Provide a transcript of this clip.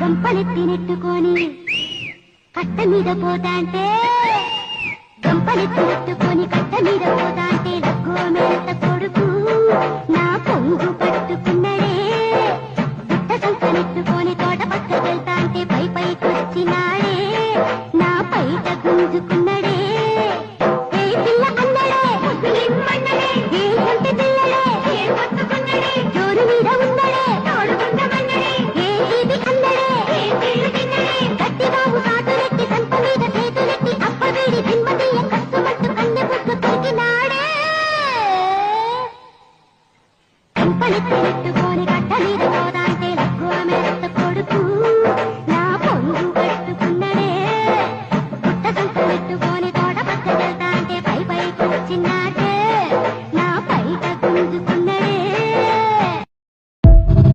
గంపలెత్తి నెట్టుకొని కట్ట మీద పోతాంటే గంపలెత్తి నెట్టుకొని కట్ట మీద పోతాంటే లగ్గో మేత కొడుకు నా పొంగు పట్టుకున్నాడే. గుట్ట సంక నెట్టుకొని తోట పక్కకెళ్తాంటే పై పైకొచ్చినాడే నా పైటకు సంపలెత్తు పెట్టుకొని కట్ట మీద పోదా